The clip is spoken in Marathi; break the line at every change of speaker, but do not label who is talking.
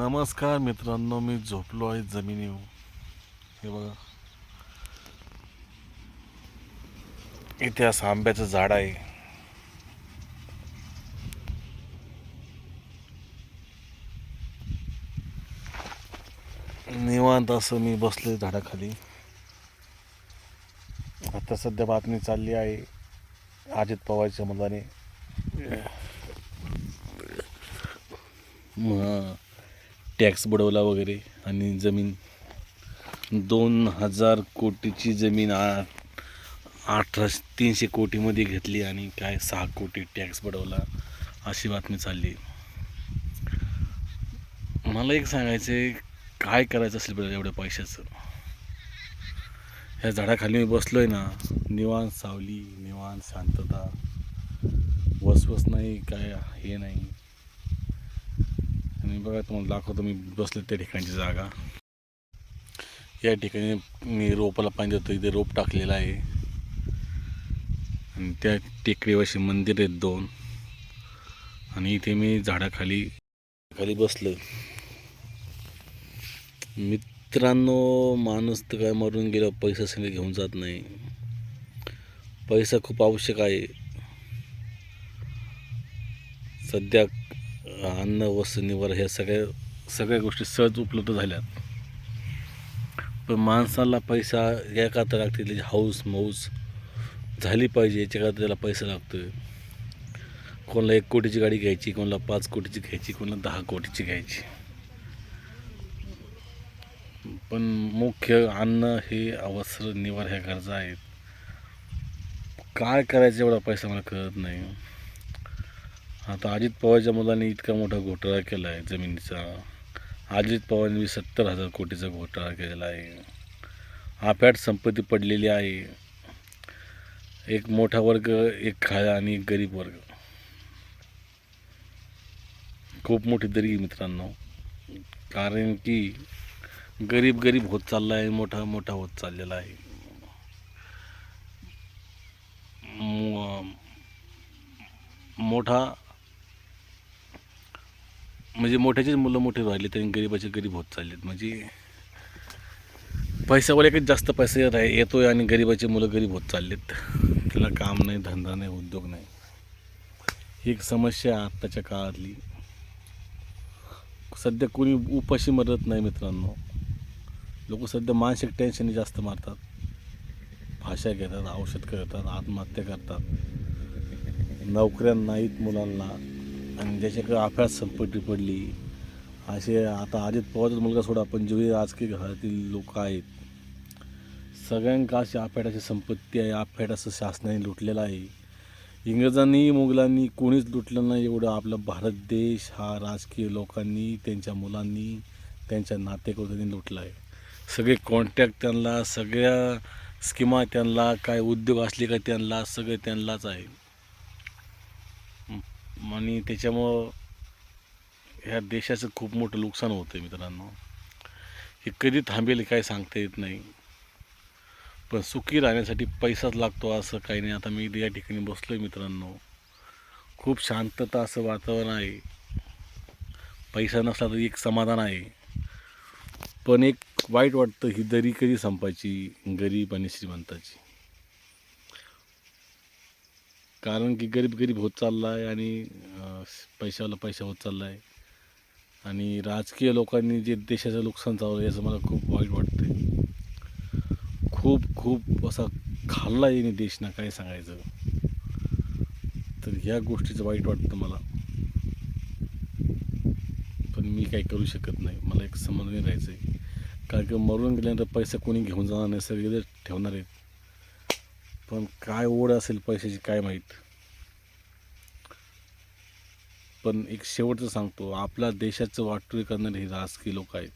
नमस्कार मित्रांनो मी झोपलो आहे जमिनीवर. हे बघा. इथे असं आंब्याचं झाड आहे. निवांत असं मी बसलोय झाडाखाली. आता सध्या बातमी चालली आहे अजित पवारच्या मुलाने. टॅक्स बुडवला वगैरे आणि जमीन दोन हजार कोटीची जमीन आ अठराशे तीनशे कोटीमध्ये घेतली आणि काय सहा कोटी टॅक्स बुडवला अशी बातमी चालली. मला एक सांगायचं आहे काय करायचं असेल बरं एवढ्या पैशाचं? ह्या झाडाखाली मी बसलो आहे ना निवान सावली निवान शांतता. वसवस नाही काय हे नाही. आणि बघा तुम्हाला दाखवतो मी बसले त्या ठिकाणची जागा. या ठिकाणी मी रोपाला पाणी देतो इथे रोप टाकलेलं आहे. आणि त्या टेकडीवरशी मंदिर आहेत दोन. आणि इथे मी झाडाखाली खाली बसलो मित्रांनो माणूस तर काय मरून गेलं पैसा सगळे घेऊन जात नाही. पैसा खूप आवश्यक आहे. सध्या अन्न वस्त्र निवार ह्या सगळ्या सगळ्या गोष्टी सहज उपलब्ध झाल्यात. पण माणसाला पैसा या करता लागते त्याची हाऊस मौज झाली पाहिजे याच्या याच्याकरता त्याला पैसा लागतोय. कोणाला एक कोटीची गाडी घ्यायची कोणाला पाच कोटीची घ्यायची कोणाला दहा कोटीची घ्यायची. पण मुख्य अन्न हे अवस्त्र निवार ह्या गरजा आहेत. काय करायचं एवढा पैसा मला कळत नाही. आता अजित पवारच्या मुलांनी इतका मोठा घोटाळा केला आहे जमिनीचा. अजित पवारांनी सत्तर हजार कोटीचा घोटाळा केलेला आहे. आप्याट संपत्ती पडलेली आहे. एक मोठा वर्ग एक खाया आणि एक गरीब वर्ग. खूप मोठी दरी मित्रांनो. कारण की गरीब गरीब होत चालला आहे मोठा मोठा होत चाललेला आहे. मोठा म्हणजे मोठ्याचेच मुलं मोठे राहिले तरी गरीबाचे गरीब होत चाललेत. म्हणजे पैशावाल्याकडे जास्त पैसे येत आहे येतोय आणि गरीबाचे मुलं गरीब होत चाललेत. त्याला काम नाही धंदा नाही उद्योग नाही. ही एक समस्या आत्ताच्या काळातली. सध्या कोणी उपाशी मरत नाही मित्रांनो. लोक सध्या मानसिक टेन्शन जास्त मारतात. भाषा घेतात औषध करतात आत्महत्या करतात. नोकऱ्या नाहीत मुलांना. आणि ज्याच्याकडे अफाट संपत्ती पडली असे आता अजित पवारचा मुलगा सोडा पण जे राजकीय घरातील लोक आहेत सगळ्यांका अशी आफेटाची संपत्ती आहे आफेटाचं शासनाने लुटलेलं आहे. इंग्रजांनी मुघलांनी कोणीच लुटलं नाही एवढं. आपला भारत देश हा राजकीय लोकांनी त्यांच्या मुलांनी त्यांच्या नातेकर्त्यांनी लुटला आहे. सगळे कॉन्टॅक्ट त्यांना सगळ्या स्कीमा त्यांना काय उद्योग असले का त्यांना सगळे त्यांनाच आहे. आणि त्याच्यामुळं ह्या देशाचं खूप मोठं नुकसान होतं आहे मित्रांनो. हे कधी थांबेल काय सांगता येत नाही. पण सुखी राहण्यासाठी पैसाच लागतो असं काही नाही. आता मी या ठिकाणी बसलो आहे मित्रांनो. खूप शांतता असं वातावरण आहे. पैसा नसला तर एक समाधान आहे. पण एक वाईट वाटतं ही दरी कधी संपायची? गरीब आणि श्रीमंताची. कारण की गरीब गरीब होत चालला आहे आणि पैशाला पैशावाला पैसा होत चालला आहे आणि राजकीय लोकांनी जे देशाचं नुकसान चालवलं याचं मला खूप वाईट वाटतं खूप खूप असा खाल्ला येणे देश ना काय सांगायचं. तर ह्या गोष्टीचं वाईट वाटतं मला. पण मी काही करू शकत नाही. मला एक समन्वय राहायचं आहे कारण की मरून गेल्यानंतर पैसा कोणी घेऊन जाणार नाही सगळे ठेवणार आहेत. पण काय ओढ असेल पैशाची काय माहीत. पण एक शेवटचं सांगतो आपल्या देशाचं वाटोळी करणारे हे राजकीय लोक आहेत.